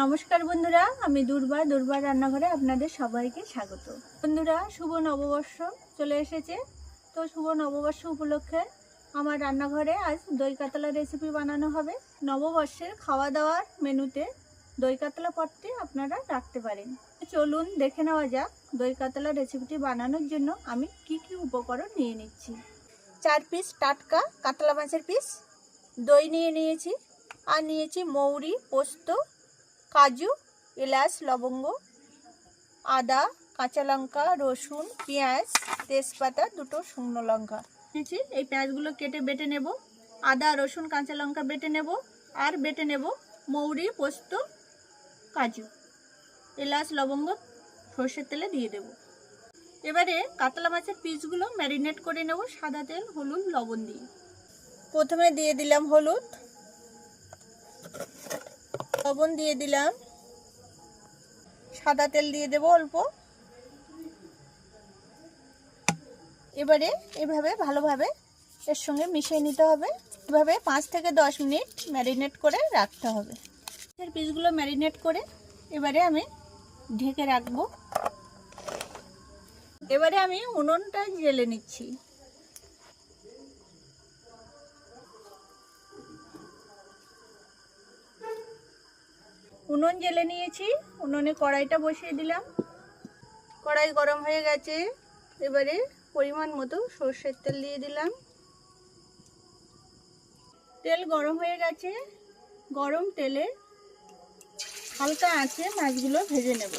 নমস্কার বন্ধুরা, আমি দুর্বা দুর্বা রান্নাঘরে আপনাদের সবাইকে স্বাগত। বন্ধুরা, শুভ নববর্ষ চলে এসেছে। তো শুভ নববর্ষ উপলক্ষে আমার রান্নাঘরে আজ দই কাতলা রেসিপি বানানো হবে। নববর্ষের খাওয়া দাওয়ার মেনুতে দই কাতলা পদটি আপনারা রাখতে পারেন। চলুন দেখে নেওয়া যাক দই কাতলা রেসিপিটি বানানোর জন্য আমি কি কি উপকরণ নিয়ে নিচ্ছি। চার পিস টাটকা কাতলা মাছের পিস দই নিয়ে নিয়েছি, আর নিয়েছি মৌরি, পোস্ত কাজু, এলাচ, লবঙ্গ, আদা, কাঁচা লঙ্কা, রসুন, পেঁয়াজ, তেজপাতা, দুটো শুকনো লঙ্কা। নিয়েছি এই পেঁয়াজগুলো কেটে বেটে নেব। আদা, রসুন, কাঁচা লঙ্কা বেটে নেব। আর বেটে নেব মৌরি, পোস্ত, কাজু। এলাচ, লবঙ্গ, সর্ষের তেলে দিয়ে দেব। এবারে কাতলা মাছের পিসগুলো ম্যারিনেট করে নেব সাদা তেল, হলুদ, লবণ দিয়ে। প্রথমে দিয়ে দিলাম হলুদ। লবণ দিয়ে দিলাম। সাদা তেল দিয়ে দেব অল্প। এবারে এভাবে ভালোভাবে এর সঙ্গে মিশিয়ে নিতে হবে। এভাবে পাঁচ থেকে দশ মিনিট ম্যারিনেট করে রাখতে হবে। এর পিসগুলো ম্যারিনেট করে এবারে আমি ঢেকে রাখব। এবারে আমি উনুনটা জেলে নিচ্ছি। উনুন জেলে নিয়েছি, উনুনে কড়াইটা বসিয়ে দিলাম। কড়াই গরম হয়ে গেছে, এবারে পরিমাণ মতো সর্ষের তেল দিয়ে দিলাম। তেল গরম হয়ে গেছে, গরম তেলে হালকা আঁচে মাছগুলো ভেজে নেব।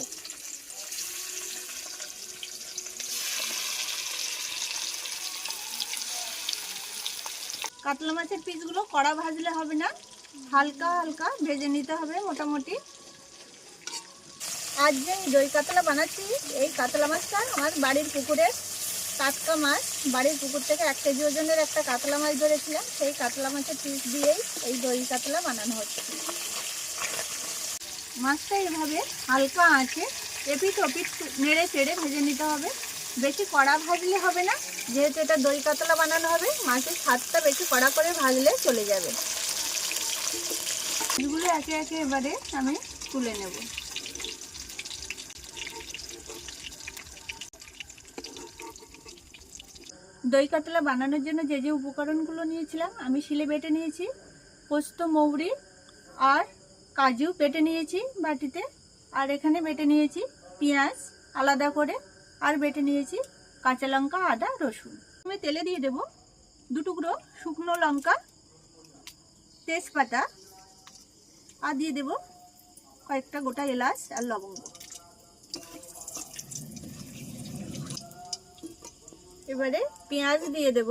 কাতলা মাছের পিসগুলো কড়া ভাজলে হবে না। হালকা হালকা ভেজে নিতে হবে মোটামুটি। আজ যে দই কাতলা বানাচ্ছি এই কাতলা মাছটা আমার বাড়ির পুকুরের টাটকা মাছ বাড়ির পুকুর থেকে এক কেজি ওজনের একটা কাতলা মাছ ধরেছিলাম সেই কাতলা মাছের পিস দিয়েই এই দই কাতলা বানানো হচ্ছে। মাছটা এভাবে হালকা আঁচে এপিট ওপিট নেড়ে চেড়ে ভেজে নিতে হবে। বেশি কড়া ভাজলে হবে না যেহেতু এটা দই কাতলা বানানো হবে মাছের স্বাদটা বেশি কড়া করে ভাজলে চলে যাবে। এগুলো একে একে এবারে আমি তুলে নেব। দই কাতলা বানানোর জন্য যে যে উপকরণগুলো নিয়েছিলাম, আমি শিলে বেটে নিয়েছি, পোস্ত, মৌরি আর কাজু বেটে নিয়েছি বাটিতে। আর এখানে বেটে নিয়েছি পেঁয়াজ আলাদা করে আর বেটে নিয়েছি কাঁচা লঙ্কা, আদা, রসুন। আমি তেলে দিয়ে দেব দু টুকরো শুকনো লঙ্কা তেজপাতা, আর দিয়ে দেব কয়েকটা গোটা এলাচ আর লবঙ্গ। এবারে পেঁয়াজ দিয়ে দেব।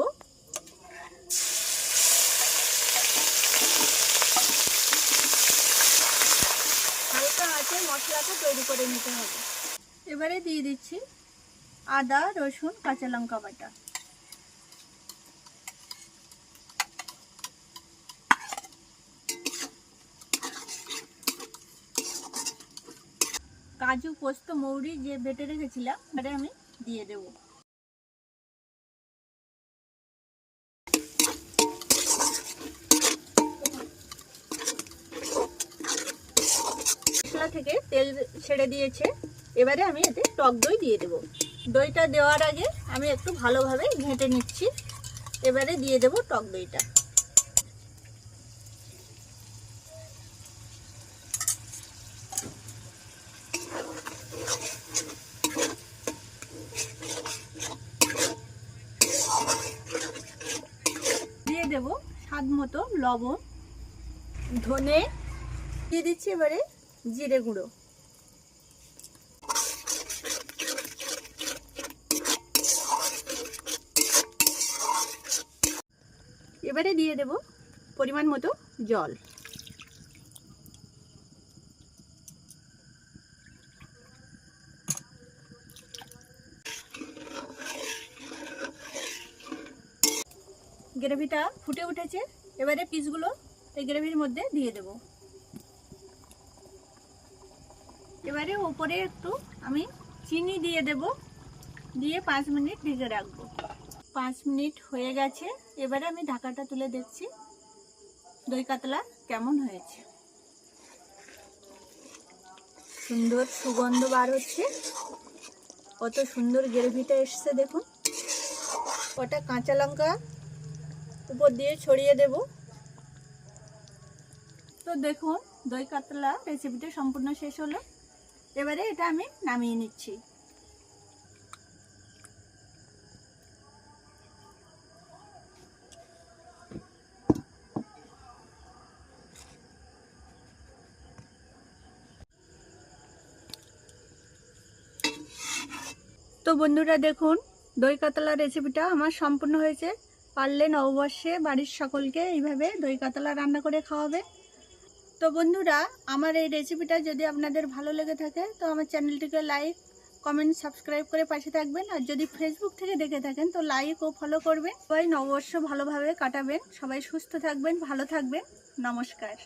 হালকা আঁচে মশলাটা তৈরি করে নিতে হবে। এবারে দিয়ে দিচ্ছি আদা, রসুন, কাঁচা লঙ্কা বাটা। কাজু, পোস্ত, মৌরি যে বেটে রেখেছিলাম সেটা আমি দিয়ে দেব। থেকে তেল ছেড়ে দিয়েছে। এবারে আমি এতে টক দই দিয়ে দেব। দইটা দেওয়ার আগে আমি একটু ভালোভাবে ঘেঁটে নিচ্ছি। এবারে দিয়ে দেব টক দইটা। দিয়ে দেব স্বাদ মতো লবণ, ধনে, দিয়ে দিচ্ছি এবারে জিরে গুঁড়ো। এবারে দিয়ে দেব পরিমাণ মতো জল। গ্রেভিটা ফুটে উঠেছে। এবারে পিসগুলো এই গ্রেভির মধ্যে দিয়ে দেব। এবারে উপরে একটু আমি চিনি দিয়ে দেব। দিয়ে পাঁচ মিনিট ঢেকে রাখব। পাঁচ মিনিট হয়ে গেছে। এবারে আমি ঢাকাটা তুলে দেখছি দই কাতলা কেমন হয়েছে। সুন্দর সুগন্ধ বার হচ্ছে। কত সুন্দর গ্রেভিটা এসছে দেখুন। ওটা কাঁচা লঙ্কা উপর দিয়ে ছড়িয়ে দেব। তো দেখুন, দই কাতলা রেসিপিটা সম্পূর্ণ শেষ হলো। এবারে এটা আমি নামিয়ে নিচ্ছি। তো বন্ধুরা দেখুন, দই কাতলা রেসিপিটা আমার সম্পূর্ণ হয়েছে। পারলে নববর্ষে বাড়ির সকলকে এইভাবে দই কাতলা রান্না করে খাওয়াবে। তো বন্ধুরা, আমার এই রেসিপিটা যদি আপনাদের ভালো লেগে থাকে, তো আমার চ্যানেলটিকে লাইক কমেন্ট সাবস্ক্রাইব করে পাশে থাকবেন। আর যদি ফেসবুক থেকে দেখে থাকেন, তো লাইক ও ফলো করবেন। সবাই নববর্ষ ভালোভাবে কাটাবেন। সবাই সুস্থ থাকবেন, ভালো থাকবেন। নমস্কার।